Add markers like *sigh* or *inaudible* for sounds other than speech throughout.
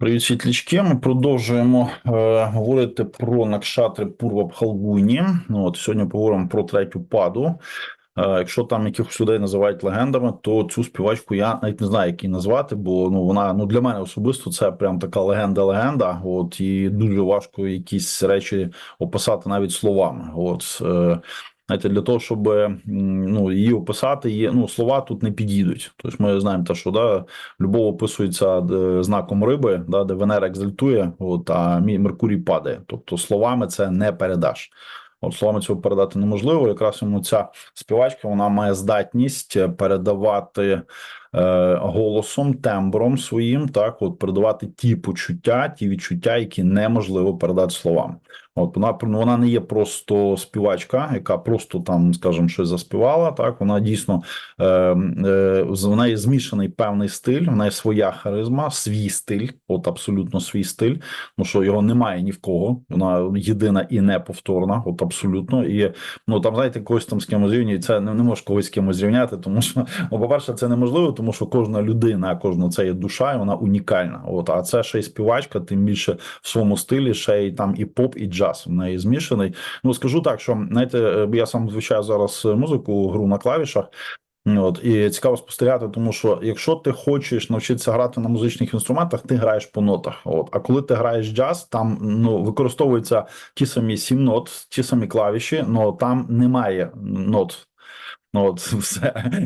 Привіт, світлячки. Ми продовжуємо е, говорити про Накшатри Пурва Бхалгуні. Ну, от сьогодні поговоримо про третю паду. Е, якщо там якихось людей називають легендами, то цю співачку я навіть не знаю, як її назвати, бо ну вона ну для мене особисто це прям така легенда-легенда. От і дуже важко якісь речі описати навіть словами. От е, Знаєте, для того, щоб ну її описати, є ну слова тут не підійдуть. Тобто ми знаємо, те, що да любов описується е, знаком риби, да, де Венера екзальтує, от а Меркурій падає. Тобто словами це не передаш. От словами цього передати неможливо. Якраз йому ця співачка вона має здатність передавати е, голосом, тембром своїм, так от передавати ті почуття, ті відчуття, які неможливо передати словами. От вона ну, вона не є просто співачка, яка просто там, скажімо, щось заспівала. Так вона дійсно е, е, в неї змішаний певний стиль, в неї своя харизма, свій стиль, от абсолютно свій стиль. Ну що його немає ні в кого. Вона єдина і неповторна, от абсолютно. І ну там знаєте, когось там з кимось зрівнює, це не, не може когось з кимось зрівняти, тому що ну, по перше, це неможливо, тому що кожна людина, кожна це є душа, і вона унікальна. От а це ще й співачка, тим більше в своєму стилі, ще й там і поп, і джаз час в неї змішаний. Ну скажу так, що знаєте, е, я сам звичаю зараз музику, гру на клавішах. От і цікаво спостерігати, тому що якщо ти хочеш навчитися грати на музичних інструментах, ти граєш по нотах. От а коли ти граєш джаз, там ну використовуються ті самі сім нот, ті самі клавіші, але там немає нот. Ну от *laughs* все.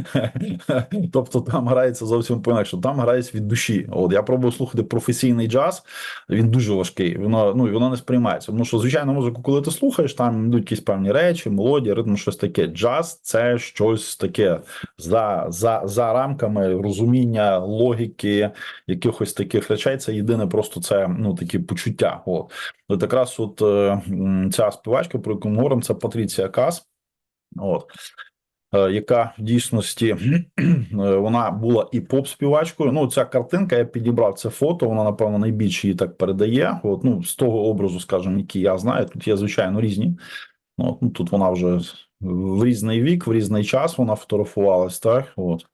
Тобто там грається зовсім по інакше. Там грається від душі. От я пробую слухати професійний джаз, він дуже важкий. Воно ну воно не сприймається. Тому що звичайно, музику, коли ти слухаєш, там йдуть якісь певні речі, мелодія, ритм, щось таке. Джаз це щось таке за за, за рамками розуміння логіки, якихось таких речей. Це єдине, просто це ну такі почуття. От от якраз от е, ця співачка, про яку ми говоримо, це Патріція Кас. От яка в дійсності *clears throat* е, вона була і поп-співачкою. Ну, ця картинка я підібрав це фото. Вона напевно найбільше її так передає. От ну з того образу, скажімо, який я знаю. Тут є звичайно різні. От, ну тут вона вже в різний вік, в різний час вона фотографувалась. Так, от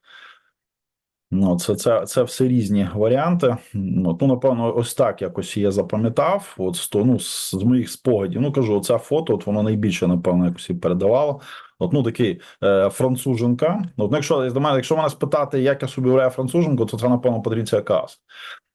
Ну, це це це все різні варіанти. Ну, ну напевно, ось так якось я запам'ятав. От з ну, з моїх спогадів. Ну кажу, оця фото, от воно найбільше, напевно, якось і передавало. От, ну такий е, француженка. От, ну, якщо до мене, якщо мене спитати, як я собі уявляю француженку, то це напевно Патріція Кас.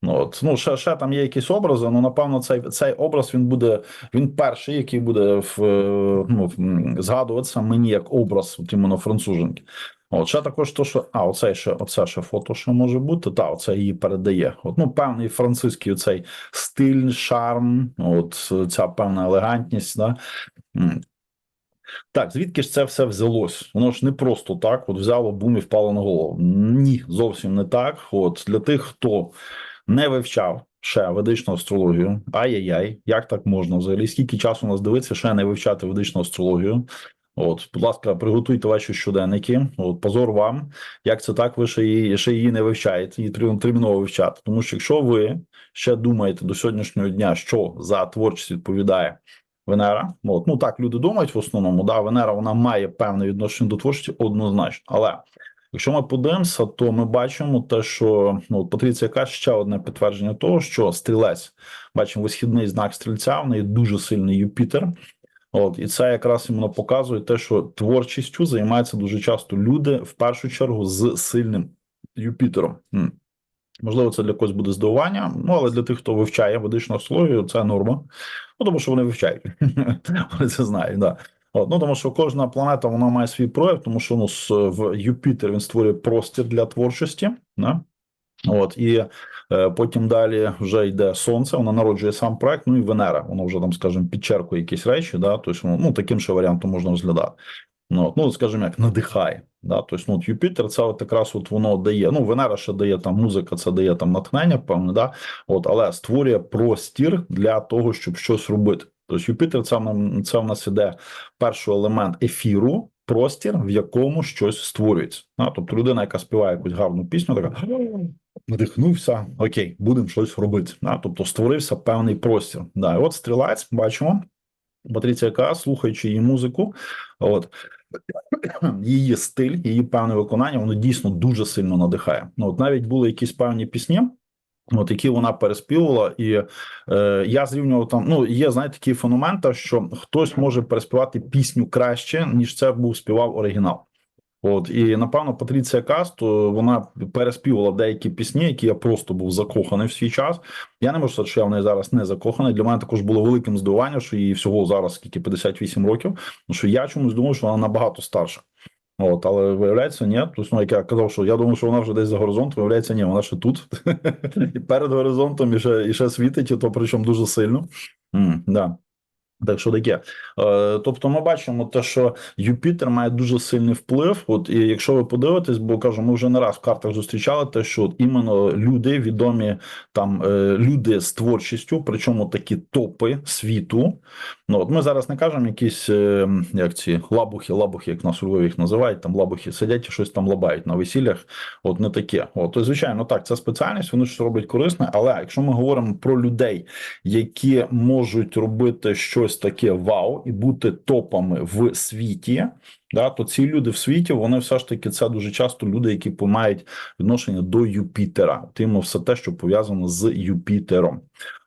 Ну, от, ну ще ще там є якісь образи. Ну напевно, цей цей образ він буде. Він перший, який буде в е, ну, згадуватися мені як образ от, іменно француженки. От ще також то, що а, оце ще оце ще фото, що може бути. Та оце її передає. От ну певний французький цей стиль, шарм, от ця певна елегантність. Да? Так, звідки ж це все взялось? Воно ж не просто так, от взяло бум і впало на голову. Ні, зовсім не так. От для тих, хто не вивчав ще ведичну астрологію, ай-яй-яй, як так можна взагалі? Скільки часу у нас дивиться, ще не вивчати ведичну астрологію? От, будь ласка, приготуйте ваші щоденники. От позор вам, як це так, ви ще її ще її не вивчаєте, її терміново вивчати. Тому що якщо ви ще думаєте до сьогоднішнього дня, що за творчість відповідає Венера, от ну так люди думають в основному, да, Венера вона має певне відношення до творчості однозначно. Але якщо ми подивимося, то ми бачимо те, що ну, Патріція каже ще одне підтвердження того, що стрілець бачимо висхідний знак стрільця, в неї дуже сильний Юпітер. От і це якраз іменно показує те, що творчістю займаються дуже часто люди в першу чергу з сильним Юпітером. Можливо, це для когось буде здивування, ну але для тих, хто вивчає ведичну астрологію, це норма. Ну тому що вони вивчають, *laughs* вони це знають. Да. От, ну тому що кожна планета вона має свій проєкт, тому що ну, в Юпітер він створює простір для творчості. Да? От і е, потім далі вже йде сонце, воно народжує сам проект. Ну і Венера, воно вже там, скажімо, підчеркує якісь речі. Да, тобто, ну таким ще варіантом можна розглядати. Ну, ну скажімо, як надихає. Да, тобто, ну, от Юпітер, це от якраз от воно дає. Ну, Венера ще дає там музика, це дає там натхнення, певне, да, от, але створює простір для того, щоб щось робити. Тобто Юпітер, це це в нас іде перший елемент ефіру простір, в якому щось створюється. А, Тобто людина, яка співає якусь гарну пісню, така надихнувся, окей, будемо щось робити. А, Тобто створився певний простір. Да, і От стрілець, бачимо. Патріція слухаючи її музику, от *clears throat* її стиль, її певне виконання, воно дійсно дуже сильно надихає. Ну, от навіть були якісь певні пісні. От які вона переспівувала, і е, я зрівнював там. Ну є знаєте, такий феномен, та, що хтось може переспівати пісню краще, ніж це був співав оригінал. От і напевно Патріція Каст вона переспівала деякі пісні, які я просто був закоханий в свій час. Я не можу сказати, що я в неї зараз не закоханий. Для мене також було великим здивуванням, що їй всього зараз скільки 58 років. Ну що я чомусь думав, що вона набагато старша. От, але виявляється, ні. Тобто, ну, як я казав, що я думав, що вона вже десь за горизонтом, виявляється, ні, вона ще тут. *laughs* перед горизонтом і ще, і ще світить, і то причому дуже сильно. М, да. Так що таке. Е, тобто, ми бачимо те, що Юпітер має дуже сильний вплив. От і якщо ви подивитесь, бо кажу, ми вже не раз в картах зустрічали те, що от іменно люди, відомі там е, люди з творчістю, причому такі топи світу. Ну от ми зараз не кажемо якісь е, як ці лабухи, лабухи, як нас у Львові їх називають. Там лабухи сидять і щось там лабають на весіллях. От не таке. От то, звичайно, так, це спеціальність, вони щось роблять корисне. Але якщо ми говоримо про людей, які можуть робити щось таке вау і бути топами в світі, да, то ці люди в світі вони все ж таки це дуже часто люди, які мають відношення до Юпітера, тим все те, що пов'язано з Юпітером.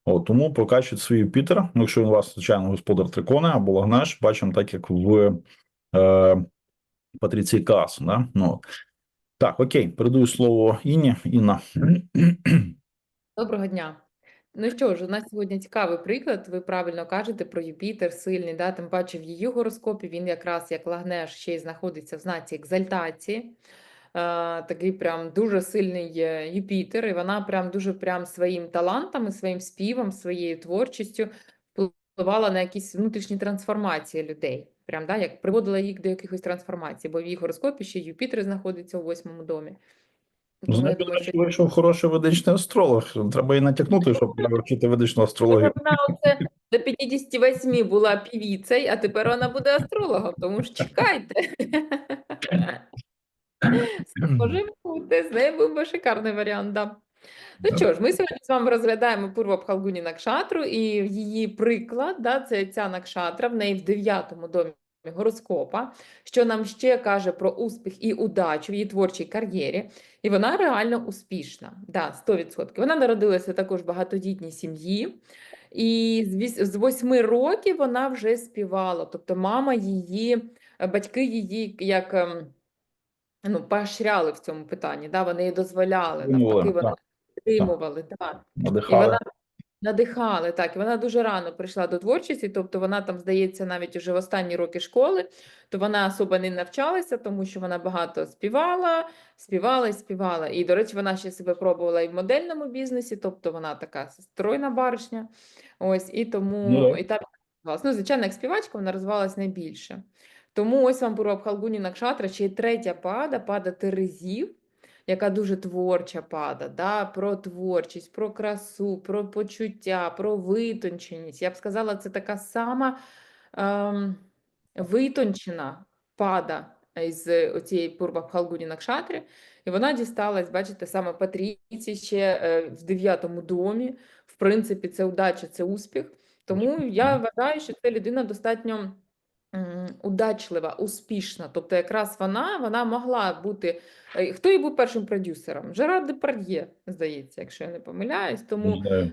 От, тому прокачують свій Юпітер. Ну, якщо він у вас, звичайно, господар трикона або лагнеш, бачимо так, як в е, Патріції Каас. Да? Ну, так, окей, передаю слово Інні. Інна. Доброго дня. Ну що ж, у нас сьогодні цікавий приклад. Ви правильно кажете про Юпітер сильний, да? Тим паче в її гороскопі він якраз як Лагнеш ще й знаходиться в знаці екзальтації. Е, такий прям дуже сильний е, Юпітер, і вона прям дуже прям своїм талантами, своїм співом, своєю творчістю впливала на якісь внутрішні трансформації людей. Прям да, як приводила їх до якихось трансформацій, бо в її гороскопі ще Юпітер знаходиться у восьмому домі. Тому я думаю, що вийшов хороший ведичний астролог. Треба і натякнути, щоб вчити ведичну астрологію. Вона оце до 58 була півіцею, а тепер вона буде астрологом, тому ж чекайте. Може бути, з нею був би шикарний варіант, да. Ну що ж, ми сьогодні з вами розглядаємо Пурва Бхалгуні Накшатру і її приклад, да, це ця Накшатра, в неї в дев'ятому домі гороскопа, що нам ще каже про успіх і удачу в її творчій кар'єрі. І вона реально успішна. Да, 100%. Вона народилася також в багатодітній сім'ї. І з восьми років вона вже співала. Тобто мама її, е, батьки її як ем, ну, поощряли в цьому питанні, да? вони їй дозволяли, навпаки, вони підтримували. Да. І вона надихали, так, і вона дуже рано прийшла до творчості, тобто вона там, здається, навіть уже в останні роки школи, то вона особо не навчалася, тому що вона багато співала, співала і співала. І, до речі, вона ще себе пробувала і в модельному бізнесі, тобто вона така стройна баришня. Ось, і тому Ну, да. і так розвивалась. Ну, звичайно, як співачка вона розвивалась найбільше. Тому ось вам Пурва Бхалгуні Накшатра, ще й третя пада, пада Терезів, яка дуже творча пада, да? про творчість, про красу, про почуття, про витонченість. Я б сказала, це така сама ем, витончена пада із цієї Пурва Бхалгуні Накшатри. І вона дісталась, бачите, саме Патріці ще е, в дев'ятому домі. В принципі, це удача, це успіх. Тому я вважаю, що ця людина достатньо удачлива, успішна. Тобто, якраз вона, вона могла бути. е, Хто її був першим продюсером? Жерар Депард'є, здається, якщо я не помиляюсь. Тому Не.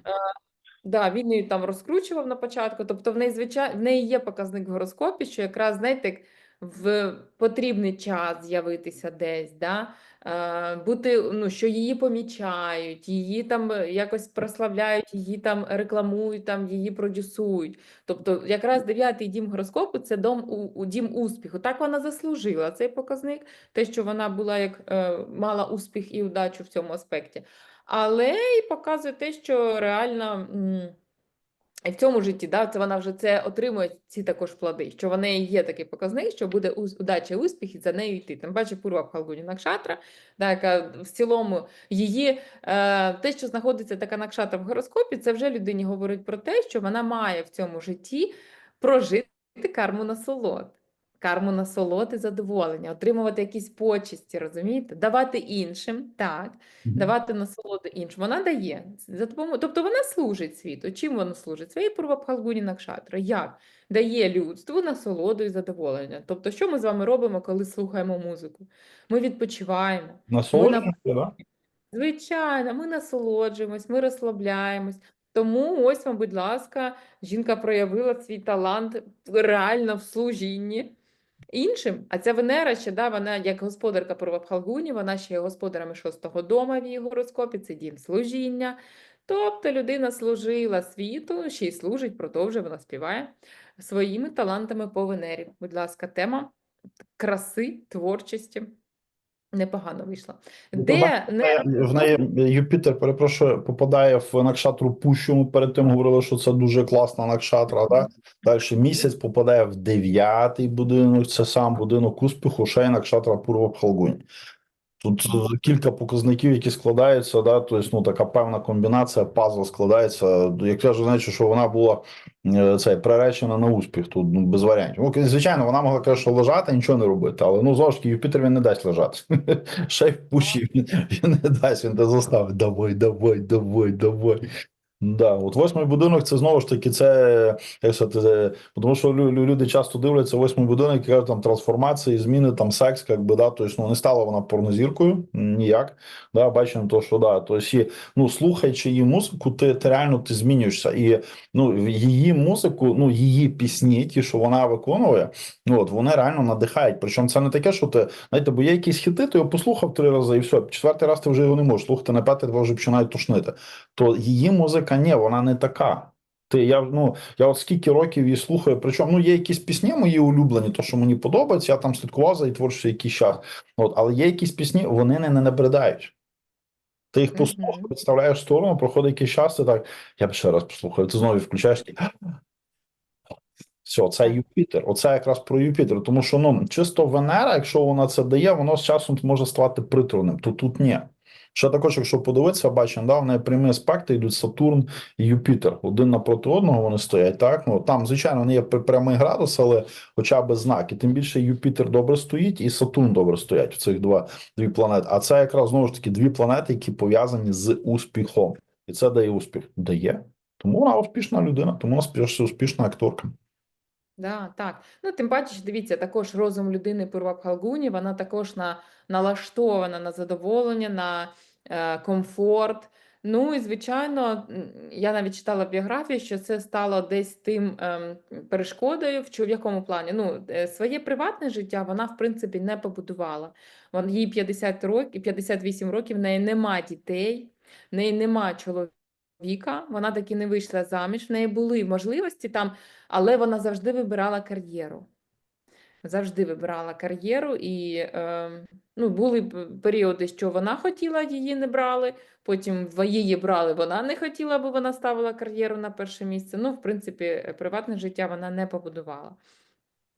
Да, він її там розкручував на початку. Тобто в неї звичай... в неї є показник в гороскопі, що якраз, знаєте, як в потрібний час з'явитися десь, да? е, бути, ну, що її помічають, її там е, якось прославляють, її там рекламують, там її продюсують. Тобто, якраз дев'ятий дім гороскопу це дом у, у дім успіху. Так вона заслужила цей показник, те, що вона була як е, мала успіх і удачу в цьому аспекті. Але і показує те, що реально в цьому житті, да, це вона вже це отримує ці також плоди, що в неї є такий показник, що буде удача успіх, і за нею йти. Тим паче Пурва Халгуні Накшатра, да, яка в цілому її е, те, що знаходиться така накшатра в гороскопі, це вже людині говорить про те, що вона має в цьому житті прожити карму насолод. Карму насолод і задоволення, отримувати якісь почесті, розумієте? Давати іншим, так, давати насолоду іншим. Вона дає за допомогою, тобто вона служить світу. Чим вона служить? Своєю Пурвабхалгуні Накшатра. Як? Дає людству насолоду і задоволення. Тобто, що ми з вами робимо, коли слухаємо музику? Ми відпочиваємо. Насолоджуємося, да? Звичайно, ми насолоджуємось, ми розслабляємось. Тому ось вам, будь ласка, жінка проявила свій талант реально в служінні іншим. А ця Венера ще, да, вона як господарка Пурвабхалгуні, вона ще є господарами шостого дома в її гороскопі, це дім служіння. Тобто людина служила світу, ще й служить, продовжує, вона співає своїми талантами по Венері. Будь ласка, тема краси, творчості. Непогано вийшла. Ну, Де не В неї Юпітер, перепрошую, попадає в накшатру Пущу. Ми перед тим говорили, що це дуже класна накшатра. Да? Далі місяць попадає в дев'ятий будинок. Це сам будинок успіху, ще й накшатра Пурва Пхалгунь. Тут е, кілька показників, які складаються, да, тобто, ну, така певна комбінація, пазл складається. Як я вже значить, що вона була е, цей, приречена на успіх, тут ну, без варіантів. Ну, звичайно, вона могла каже, що лежати, нічого не робити, але ну таки, Юпітер він не дасть лежати. *laughs* Ще й пущі він, він не дасть, він не заставить. Давай, давай, давай, давай. Да, от восьмий будинок це знову ж таки це як сказати, тому що лю- лю- люди часто дивляться восьмий будинок і кажуть там трансформації, зміни, там секс, як би да, тобто, ну не стала вона порнозіркою ніяк. Да, бачимо то, що да, тобто, ну слухаючи її музику, ти, ти реально ти змінюєшся. І ну її музику, ну її пісні, ті, що вона виконує, ну от вони реально надихають. Причому це не таке, що ти знаєте, бо є якісь хіти, ти його послухав три рази, і все. Четвертий раз ти вже його не можеш слухати, на п'ятий тебе вже починають тошнити. То її музика ні, вона не така. Ти я ну я от скільки років її слухаю. Причому ну є якісь пісні мої улюблені, то що мені подобається. Я там слідкував за її творчістю якийсь час. От, але є якісь пісні, вони не, не набридають. Ти їх послухав, Мгм. відставляєш в сторону, проходить якийсь час, ти так, я б ще раз послухаю. Ти знову включаєш такий, все, це Юпітер. Оце якраз про Юпітер. Тому що ну чисто Венера, якщо вона це дає, воно з часом може ставати приторним. То тут ні. Ще також, якщо подивитися, бачимо, да, в неї прямі аспекти йдуть Сатурн і Юпітер. Один напроти одного вони стоять. Так, ну там, звичайно, не є прямий градус, але хоча б знак. І тим більше Юпітер добре стоїть, і Сатурн добре стоять в цих два дві планети. А це якраз знову ж таки дві планети, які пов'язані з успіхом. І це дає успіх. Дає. Тому вона успішна людина, тому вона успішна акторка. Да, так. Ну, тим паче, дивіться, також розум людини Пурвабхалгуні, вона також на, налаштована на задоволення, на е, комфорт. Ну і звичайно, я навіть читала в біографії, що це стало десь тим ем, перешкодою, в, в якому плані. Ну, е, своє приватне життя вона, в принципі, не побудувала. Вон, їй 50 років, 58 років, в неї нема дітей, в неї нема чоловіка, вона таки не вийшла заміж, в неї були можливості там але вона завжди вибирала кар'єру. Завжди вибирала кар'єру, і е, ну, були періоди, що вона хотіла, її не брали. Потім її брали, вона не хотіла, бо вона ставила кар'єру на перше місце. Ну, в принципі, приватне життя вона не побудувала.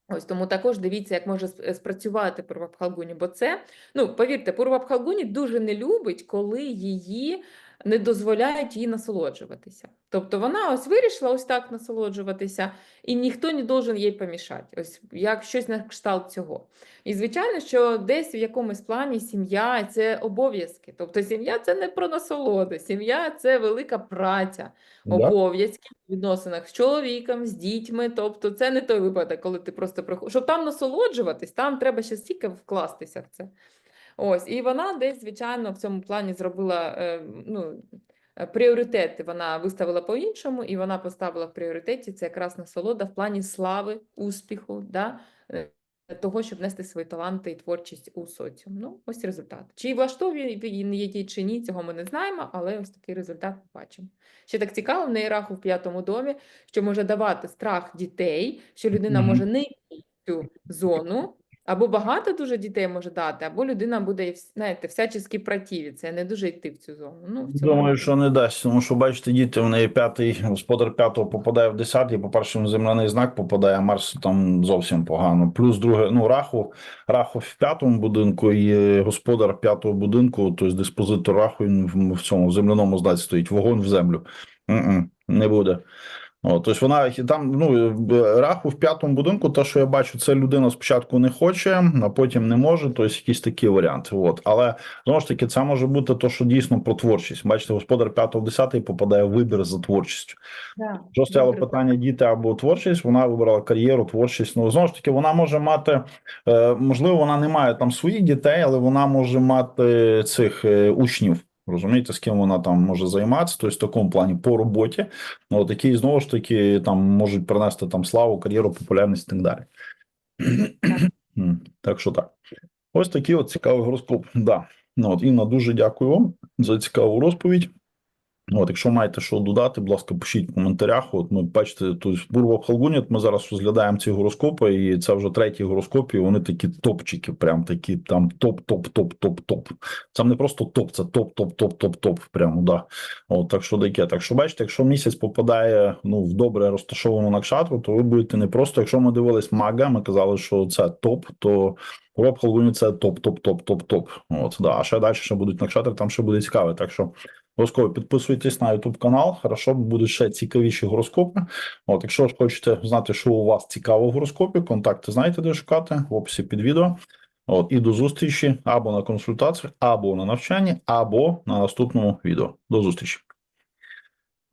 Ось тому також дивіться, як може сп- спрацювати Пурвабхалгуні, бо це, ну, повірте, Пурвабхалгуні дуже не любить, коли її не дозволяють їй насолоджуватися. Тобто вона ось вирішила ось так насолоджуватися, і ніхто не должен їй помішати. Ось як щось на кшталт цього. І звичайно, що десь в якомусь плані сім'я це обов'язки. Тобто сім'я це не про насолоду, сім'я це велика праця обов'язки в відносинах з чоловіком, з дітьми. Тобто, це не той випадок, коли ти просто приходиш. Щоб там насолоджуватись, там треба ще стільки вкластися в це. Ось, і вона десь, звичайно, в цьому плані зробила е, ну, е, пріоритети. Вона виставила по-іншому, і вона поставила в пріоритеті це якраз насолода в плані слави, успіху, да? е, того, щоб нести свої таланти і творчість у соціум. Ну, ось результат. Чи влаштовує він її чи ні, цього ми не знаємо, але ось такий результат ми бачимо. Ще так цікаво, в неї раху в п'ятому домі, що може давати страх дітей, що людина Мгм. може не йти в цю зону, або багато дуже дітей може дати, або людина буде, знаєте, всячески противитися, не дуже йти в цю зону. Ну, в цьому Думаю, що не дасть, тому що бачите, діти в неї п'ятий, господар п'ятого попадає в десятий, по-перше, земляний знак попадає, а Марс там зовсім погано. Плюс друге, ну, раху, раху в п'ятому будинку і господар п'ятого будинку, тобто диспозитор раху він в, цьому в земляному знаці стоїть, вогонь в землю. Не буде. О, тобто вона там ну раху в п'ятому будинку, те, що я бачу, це людина спочатку не хоче, а потім не може. Тобто якісь такі варіанти. От. Але знову ж таки, це може бути то, що дійсно про творчість. Бачите, господар п'ятого десятий попадає в вибір за творчістю. Да, Що стояло добре. питання діти або творчість, вона вибрала кар'єру, творчість. Ну знову ж таки, вона може мати, е, можливо, вона не має там своїх дітей, але вона може мати цих е, учнів. Розумієте, з ким вона там може займатися, тобто в такому плані по роботі, ну, от, які знову ж таки там можуть принести там славу, кар'єру, популярність і так далі. Так що так. Ось такий от цікавий гороскоп. Да. Ну, от, Інна, дуже дякую вам за цікаву розповідь. От, якщо маєте що додати, будь ласка, пишіть в коментарях. От ми бачите, тут Бурва в Халгуні, от ми зараз розглядаємо ці гороскопи, і це вже третій гороскоп, і вони такі топчики, прям такі там топ, топ, топ, топ, топ. Це не просто топ, це топ, топ, топ, топ, топ. Прямо да. От так що таке. Так що бачите, якщо місяць попадає ну в добре розташовану накшатру, то ви будете не просто. Якщо ми дивились мага, ми казали, що це топ, то Уроб Халгуні це топ, топ, топ, топ, топ. От да. А ще далі ще будуть накшатри, там ще буде цікаве. Так що. Обов'язково підписуйтесь на YouTube канал. Хорошо, будуть ще цікавіші гороскопи. От, якщо ж хочете знати, що у вас цікаво в гороскопі, контакти знаєте, де шукати в описі під відео. От, і до зустрічі або на консультаціях, або на навчанні, або на наступному відео. До зустрічі.